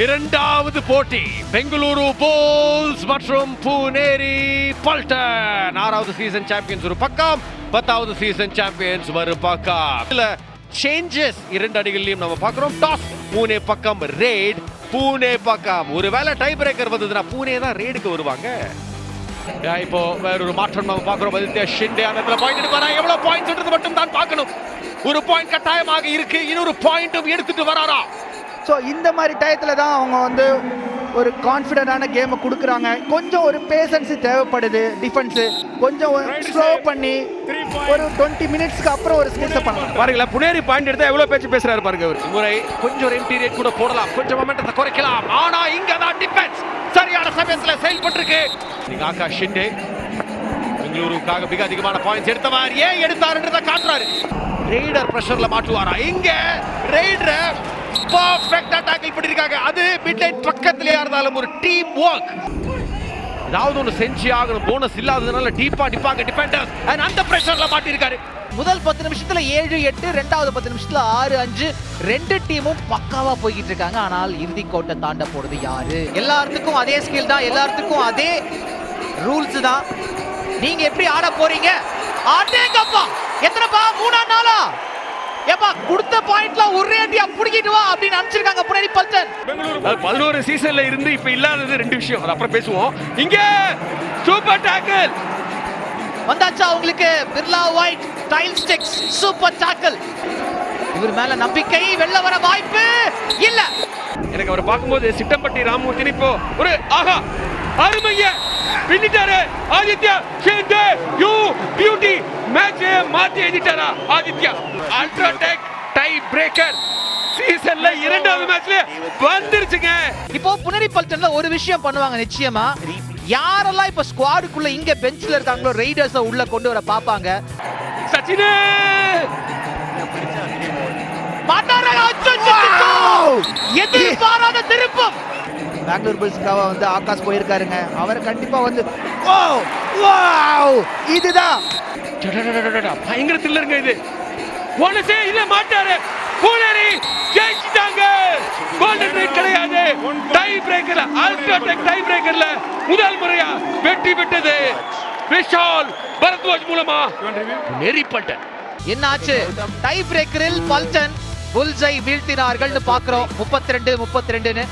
இரண்டாவது போட்டி பெங்களூரு போல்ஸ் மற்றும் புனேரி பல்டன். ஆறாவது சீசன் சாம்பியன்ஸ் ஒரு பக்கம் பத்தாவது சீசன் சாம்பியன்ஸ் ஒரு பக்கம். இதுல சேஞ்சஸ் இரண்டு அடிகள்லயும் நம்ம பார்க்கிறோம். டாஸ் பூனே பக்கம் ரேட் பூனே பக்கம். ஒருவேளை டை பிரேக்கர் வந்ததுன்னா பூனே தான் ரேடுக்கு வருவாங்க. இப்போ வேற ஒரு மாற்றம் நம்ம பார்க்கிறோம். ஆதித்யா ஷிண்டே அந்த இடத்துல பாயிண்ட் எடுப்பாரா? எவ்வளவு பாயிண்ட்ஸ் மட்டும் தான் பார்க்கணும். ஒரு பாயிண்ட் கட்டாயமாக இருக்கு. இன்னொரு பாயிண்ட்டும் எடுத்துட்டு வராரா? ஸோ இந்த மாதிரி டயத்தில் தான் அவங்க வந்து ஒரு கான்ஃபிடண்டான கேமை கொடுக்குறாங்க. கொஞ்சம் ஒரு பேஷன்ஸ் தேவைப்படுது டிஃபென்ஸு கொஞ்சம் ஸ்லோ பண்ணி ஒரு டுவெண்ட்டி மினிட்ஸ்க்கு அப்புறம் ஒரு ஸ்கில்ஸை பண்ணலாம். பாருங்களேன் புனேரி பாயிண்ட் எடுத்தா எவ்வளவு பேச்சு பேசுறாரு பாருங்க அவர் முறை கொஞ்சம் ஒரு ரேட் கூட போடலாம். கொஞ்சம் மொமெண்டத்தை குறைக்கலாம். ஆனா இங்க தான் டிஃபென்ஸ் சரியான சமயத்துல செயல்பட்டிருக்கு. நீங்க ஆகா ஷிண்டே பெங்களூருக்காக மிக அதிகமான பாயிண்ட்ஸ் எடுத்தவர். ஏன் எடுத்தாருன்றத காட்டுறாரு. ரெய்டர் பிரஷர்ல மாட்டுவாரா இங்க ரெய்டர் பர்ஃபெக்ட்டா டாக்கிள் பண்ணிருக்காங்க. அது மிட்லைன் பக்கத்திலே இருந்தாலும் ஒரு டீம் ஒர்க் ஏதாவது ஒன்று செஞ்சு ஆகணும். போனஸ் இல்லாததுனால டீப்பா டிப்பாங்க டிஃபெண்டர்ஸ் அண்ட் அந்த பிரஷர்ல மாட்டிருக்காரு. முதல் பத்து நிமிஷத்துல ஏழு எட்டு ரெண்டாவது பத்து நிமிஷத்துல ஆறு அஞ்சு ரெண்டு டீமும் பக்காவா போய்கிட்டு இருக்காங்க. ஆனால் இறுதி கோட்டை தாண்ட போறது யாரு? எல்லாத்துக்கும் அதே ஸ்கில் தான். எல்லாத்துக்கும் அதே ரூல்ஸ் தான். நீங்க எப்படி ஆட போறீங்க? ஆட்டேங்கப்பா! எத்தனைப்பா? மூணா நாளா கொடுத்த பாயிண்ட்ல ஒரே அடியா புடிக்கிட்டு வா அப்படின்னு அனுப்பிச்சிருக்காங்க புனேரி பல்டன். பதினோரு சீசன்ல இருந்து இப்ப இல்லாதது ரெண்டு விஷயம். அப்புறம் பேசுவோம். இங்க சூப்பர் டேக்கிள் வந்தாச்சா உங்களுக்கு Birla white tile sticks super tackle இவர் மேல நம்பிக்கை வெளில வர வாய்ப்பு இல்ல. எனக்கு அவரை பார்க்கும்போது சிட்டம்பட்டி ராமமூர்த்தி இப்போ ஒரு ஆஹா அருமைய பின்னிட்டாரு. ஆதித்யா ஷிண்டே யூ பியூட்டி மாத்தி எழுதிட்டாரா ஆதித்யா? அல்ட்ராடெக் டை பிரேக்கர் சீசன்ல இரண்டாவது மேட்ச்ல வந்துருச்சுங்க. இப்போ புனரி பல்டன்ல ஒரு விஷயம் பண்ணுவாங்க நிச்சயமா. யாரெல்லாம் இப்ப ஸ்குவாடுக்குள்ள இங்க பெஞ்ச்ல இருக்காங்களோ ரைடர்ஸ உள்ள கொண்டு வர பாப்பாங்க சச்சினே! மாட்டாரா? அச்சச்சோ! எதிர்பாராத திருப்பம்! பெங்களூர் புல்ஸ்க்காக வந்து ஆகாஷ் போயிருக்காருங்க. அவர் கண்டிப்பாக வந்து ஓ வாவ் இதுதான்! பயங்கர தில்லருங்க இது. போனஸே இல்ல மாட்டாரு. பூனேரி ஜெயிச்சிட்டாங்க. கோல்டன் ரேட் கிடையாது. டை பிரேக்கர்ல அல்ட்ராடெக் டை பிரேக்கர்ல முதல் முறையா வெற்றி பெற்றது. விஷால் பரத்வாஜ் மூலமா. நெறி என்ன என்னாச்சு? டை பிரேக்கரில் பல்டன் புல்ஜை வீழ்த்தினார்கள்னு பாக்குறோம். முப்பத்தி ரெண்டு முப்பத்தி ரெண்டுன்னு